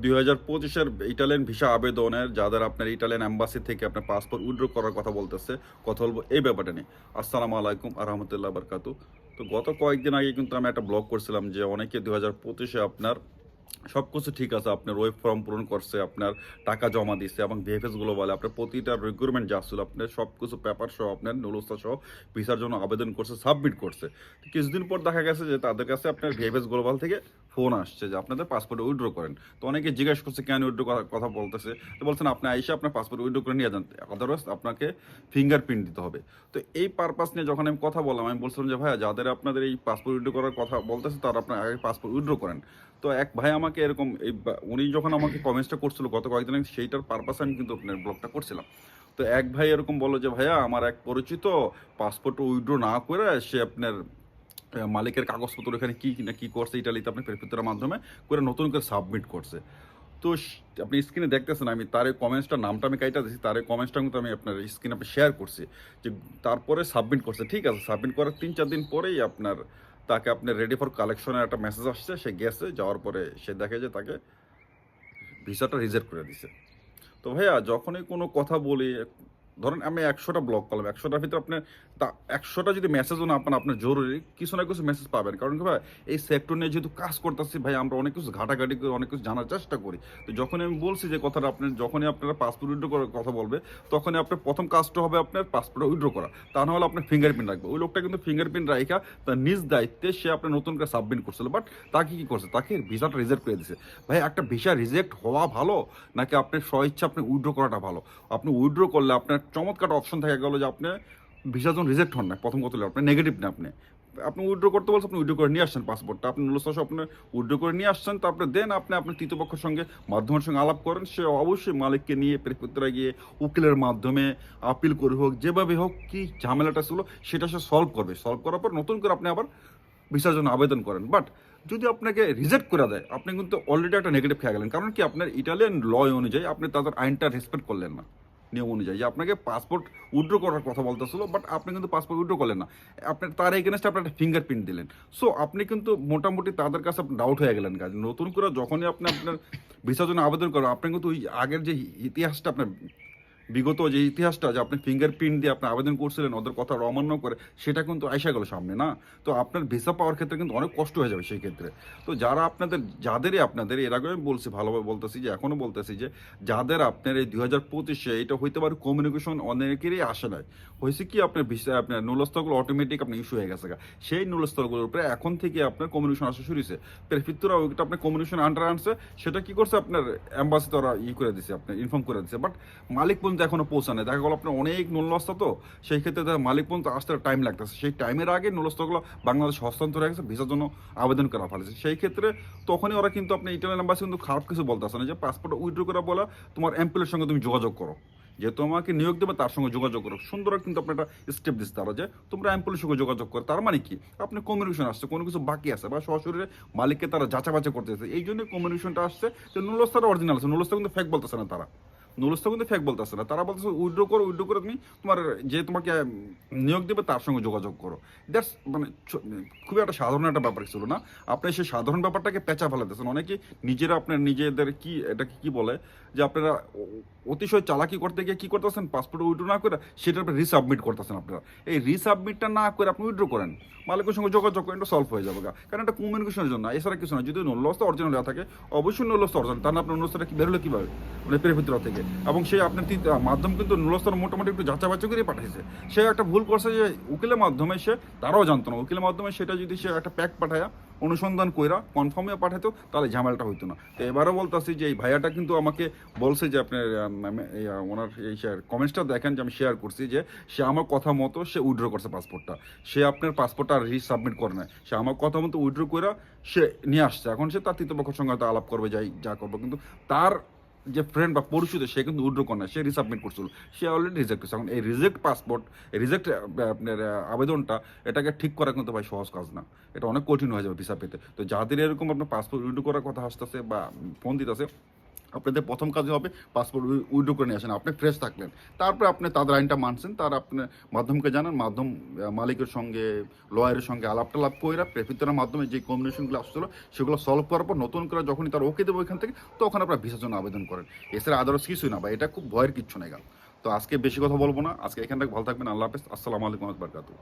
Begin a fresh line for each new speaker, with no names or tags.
দুই হাজার পঁচিশের ইটালিয়ান ভিসা আবেদনের, যাদের আপনার ইটালিয়ান অ্যাম্বাসি থেকে আপনার পাসপোর্ট উইড্রো করার কথা বলতেছে, কথা বলব এই ব্যাপারটা নিয়ে। আসসালামু আলাইকুম আরহামতুল্লাহ বারকাতু। তো গত কয়েকদিন আগে কিন্তু আমি একটা ব্লগ করছিলাম যে অনেকে দুই হাজার পঁচিশে আপনার সব কিছু ঠিক আছে, আপনার ওয়েব ফর্ম পূরণ করছে, আপনার টাকা জমা দিচ্ছে এবং ভিএফএসগুলো বলে আপনার প্রতিটা রিক্রুটমেন্ট যা ছিল, আপনার সব কিছু পেপার সহ, আপনার নুলস্তা সহ ভিসার জন্য আবেদন করছে সাবমিট করছে। কিছুদিন পর দেখা গেছে যে তাদের কাছে আপনার ভিএফএস গ্লোবাল থেকে ফোন আসছে যে আপনাদের পাসপোর্ট উইড্রো করেন। তো অনেকে জিজ্ঞেস করছে কেন উইড্রো কথা বলতেছে? তো বলছেন আপনি আইসে আপনার পাসপোর্ট উইড্রো করে নিয়ে যান। আদারওয়াইজ আপনাকে ফিঙ্গারপ্রিন্ট দিতে হবে। তো এই পারপাস নিয়ে যখন আমি কথা বললাম আমি বলছিলাম যে ভাইয়া যাদের আপনাদের এই পাসপোর্ট উইড্রো করার কথা বলতেছে তারা আপনার আগে পাসপোর্ট উইড্রো করেন। তো এক ভাই আমাকে এরকম এই উনি যখন আমাকে কমেন্টসটা করছিল গত কয়েকদিন আগে, সেইটার পারপাসে আমি কিন্তু আপনার ব্লগটা করছিলাম। তো এক ভাই এরকম বলল যে ভাইয়া আমার এক পরিচিত পাসপোর্ট উইড্রো না করে সে আপনার মালিকের কাগজপত্র এখানে কি না কি করছে ইটালিতে আপনি প্রেফিতারের মাধ্যমে করে নতুন করে সাবমিট করছে। তো আপনি স্ক্রিনে দেখতেছেন, আমি তার এই কমেন্টসটার নামটা আমি কাইটা দিচ্ছি তার এই কমেন্টসটা কিন্তু আমি আপনার স্ক্রিনে আপনি শেয়ার করছি। যে তারপরে সাবমিট করছে, ঠিক আছে সাবমিট করার তিন চার দিন পরেই আপনার, তাকে আপনার রেডি ফর কালেকশনের একটা মেসেজ আসছে, সে গেছে, যাওয়ার পরে সে দেখে যে তাকে ভিসাটা রিজেক্ট করে দিছে। তো ভাইয়া, যখনই কোনো কথা বলি ধরেন আমি একশোটা ব্লক করলাম, একশোটার ভিতরে আপনার তা একশোটা যদি মেসেজও না পান, আপনার জরুরি কিছু না কিছু মেসেজ পাবেন। কারণ কি ভাই, এই সেক্টর নিয়ে যেহেতু কাজ করতেছি ভাই, আমরা অনেক কিছু ঘাটাঘাটি করে, অনেক কিছু জানার চেষ্টা করি। তো যখনই আমি বলছি যে কথাটা আপনি, যখনই আপনারা পাসপোর্ট উইড্রো করার কথা বলবে, তখনই আপনার প্রথম কাজটা হবে আপনার পাসপোর্ট উইড্রো করা। তা না হলে আপনার ফিঙ্গারপ্রিন্ট রাখবে। ওই লোকটা কিন্তু ফিঙ্গারপ্রিন্ট রাখা তার নিজ দায়িত্বে সে আপনার নতুন করে সাবমিট করছিল। বাট তাকে কি করছে? তাকে ভিসাটা রিজেক্ট করে দিছে। ভাই, একটা ভিসা রিজেক্ট হওয়া ভালো? নাকি আপনার স্বইচ্ছা আপনি উইড্রো করাটা ভালো? আপনি উইড্রো করলে আপনার চমৎকার অপশন থেকে গেল যে আপনি ভিসা যখন রিজেক্ট হন না প্রথম কথা আপনি নেগেটিভ না আপনি। আপনি উইড্রো করতে বলছেন আপনি উইড্রো করে নিয়ে আসছেন পাসপোর্টটা আপনি নুলস্তাস আপনি উইড্রো করে নিয়ে আসছেন, তারপরে দেন আপনি আপনার তৃতীয়পক্ষের সঙ্গে মাধ্যমের সঙ্গে আলাপ করেন। সে অবশ্যই মালিককে নিয়ে প্রেক্ষিতরা গিয়ে উকিলের মাধ্যমে আপিল করে হোক, যেভাবে হোক, কি ঝামেলাটা ছিল সেটা সে সলভ করবে। সলভ করার পর নতুন করে আপনি আবার ভিসার জন্য আবেদন করেন। বাট যদি আপনাকে রিজেক্ট করে দেয়, আপনি কিন্তু অলরেডি একটা নেগেটিভ খেয়ে গেলেন। কারণ কি আপনার ইটালিয়ান ল অনুযায়ী আপনি তাদের আইনটা রেসপেক্ট করলেন না। নিয়ম অনুযায়ী যে আপনাকে পাসপোর্ট উইড্রো করার কথা বলতেছিল বাট আপনি কিন্তু পাসপোর্ট উইড্রো করলেন না। আপনার তার এগেনস্টে আপনার একটা ফিঙ্গারপ্রিন্ট দিলেন। সো আপনি কিন্তু মোটামুটি তাদের কাছে ডাউট হয়ে গেলেন কাজ নতুন করে যখনই আপনি আপনার ভিসার জন্য আবেদন করেন, আপনি কিন্তু ওই আগের যে ইতিহাসটা আপনার বিগত যে ইতিহাসটা যে আপনি ফিঙ্গারপ্রিন্ট দিয়ে আপনি আবেদন করছিলেন, ওদের কথা অমান্য করে, সেটা কিন্তু আইসা গেল সামনে, না? তো আপনার ভিসা পাওয়ার ক্ষেত্রে কিন্তু অনেক কষ্ট হয়ে যাবে সেই ক্ষেত্রে তো যারা আপনাদের, যাদেরই আপনাদের, এর আগে আমি বলছি, ভালোভাবে বলতেছি যে, এখনও বলতেছি যে, যাদের আপনার এই দুই হাজার পঁচিশে এটা হইতে পারে কমিউনিকেশন অনেকেরই আসে নাই। হয়েছে কি আপনার ভিসা আপনার নুলস্থলগুলো অটোমেটিক আপনার ইস্যু হয়ে গেছে সেই নুলস্থলগুলোর উপরে এখন থেকে আপনার কমিউনিকেশন আসা শুরু হয়েছে প্রেফিত্তরা ওইটা আপনার কমিউনিকেশন আন্ডার আনছে, সেটা কি করছে আপনার অ্যাম্বাসি তারা ই করে দিছে, আপনার ইনফর্ম করে দিছে। বাট মালিক পর্যন্ত এখনও পৌঁছানো দেখা গেল আপনার অনেক নুলস্থা তো, সেই ক্ষেত্রে তার মালিক পর্যন্ত আসতে টাইম লাগতেছে। সেই টাইমের আগে নুলস্থগুলো বাংলাদেশ হস্তান্তর হয়ে গেছে, ভিসার জন্য আবেদন করা ফেলেছে। সেই ক্ষেত্রে তখনই ওরা কিন্তু আপনি ইটালিয়ান অ্যাম্বাসি কিন্তু খারাপ কিছু বলতেছে না যে পাসপোর্ট উইথড্র করা বলা তোমার এমপ্লয়ের সঙ্গে তুমি যোগাযোগ করো। যে তোমাকে নিয়োগ দেবে তার সঙ্গে যোগাযোগ করো। সুন্দর কিন্তু আপনি একটা স্টেপ দিচ্ছে তারা যে তোমরা এমপ্লয়ের সঙ্গে যোগাযোগ করো। তার মানে কি? আপনি কমিউনিকেশন আসছে, কোনো কিছু বাকি আছে বা সরাসরি মালিককে তারা যাচা বাচা করতেছে, এই জন্য কমিউনিকেশনটা আসছে যে নুলস্তারা অরিজিনাল আছে নুলস্তা কিন্তু ফেক বলতেছে না তারা। নুলস্তা কিন্তু ফেক বলতেছে না। তারা বলতেছে, উইড্রো করো, উইড্রো করে তুমি তোমার যে তোমাকে নিয়োগ দেবে তার সঙ্গে যোগাযোগ করো। দ্যাটস মানে খুবই একটা সাধারণ একটা ব্যাপার ছিল না? আপনি সেই সাধারণ ব্যাপারটাকে পেঁচা ফেলাতেছেন অনেকে নিজেরা আপনার নিজেদের কি, এটাকে কি বলে? যে আপনারা অতিশয় চালাকি করতে গিয়ে কি করতেছেন? পাসপোর্ট উইড্রো না করে সেটা আপনি রিসাবমিট করতেছেন আপনারা। এই রিসাবমিটটা না করে আপনি উইড্রো করেন। মালিকের সঙ্গে যোগাযোগ করেন সলভ হয়ে যাবে। কারণ এটা কমিউনিকেশনের জন্য এছাড়া কিছু না। যদি নল্লস্তা অরিজিনাল দেওয়া থাকে, অবশ্যই নল্লস্তা অর্জন তার আপনার নল্লস্তাটা কি বেরোলো কীভাবে? মানে পেরেফিত্র থেকে এবং সেই আপনার মাধ্যম কিন্তু নূলস্তর মোটামুটি একটু যাচা বাচা করে পাঠিয়েছে সে একটা ভুল করছে যে উকিলের মাধ্যমে সে তারাও জানতো না। উকিলের মাধ্যমে সেটা যদি সে একটা প্যাক পাঠায়, অনুসন্ধান কইরা কনফার্মে পাঠাতো তাহলে ঝামেলাটা হইতো না। তো এবারও বলতেছি যে এই ভাইয়াটা কিন্তু আমাকে বলছে যে আপনার ওনার এই কমেন্টসটা দেখেন যে আমি শেয়ার করছি যে সে আমার কথা মতো সে উইড্রো করছে পাসপোর্টটা সে আপনার পাসপোর্টটা রিসাবমিট করে নেয় সে আমার কথা মতো উইড্রো করে সে নিয়ে আসছে। এখন সে তার তৃতীয় পক্ষের সঙ্গে হয়তো আলাপ করবে, যাই যা করবে। কিন্তু তার যে ফ্রেন্ড বা পরিচিত, সে কিন্তু উইড্রো করে না সে রিসাবমিট করছিল। সে অলরেডি রিজেক্ট করছে এখন এই রিজেক্ট পাসপোর্ট রিজেক্ট আপনার আবেদনটা, এটাকে ঠিক করা কিন্তু ভাই সহজ কাজ না। এটা অনেক কঠিন হয়ে যাবে ভিসা পেতে। তো যাদের এরকম আপনার পাসপোর্ট উইড্রো করার কথা আসতেছে বা ফোন দিতেছে আপনাদের প্রথম কাজ হবে পাসপোর্ট উইড্রো করে নিয়ে আসেন। আপনি ফ্রেশ থাকলেন। তারপরে আপনি তাদের আইনটা মানছেন, তার আপনি মাধ্যমকে জানান, মাধ্যম মালিকের সঙ্গে লয়ারের সঙ্গে আলাপ টালাপ করে প্রেফিতার মাধ্যমে যে কম্বিনেশনগুলো আসছিল, সেগুলো সলভ করার পর নতুন করে যখনই তার ওকে দেবো এখান থেকে, তখন আপনারা ভিসার জন্য আবেদন করেন। এছাড়া আদারস কিছুই না বা এটা খুব ভয়ের কিচ্ছু নেই তো আজকে বেশি কথা বলব না। আজকে এখান থেকে ভালো থাকবেন। আল্লাহ হাফেজ। আসসালামু আলাইকুম বারকাতু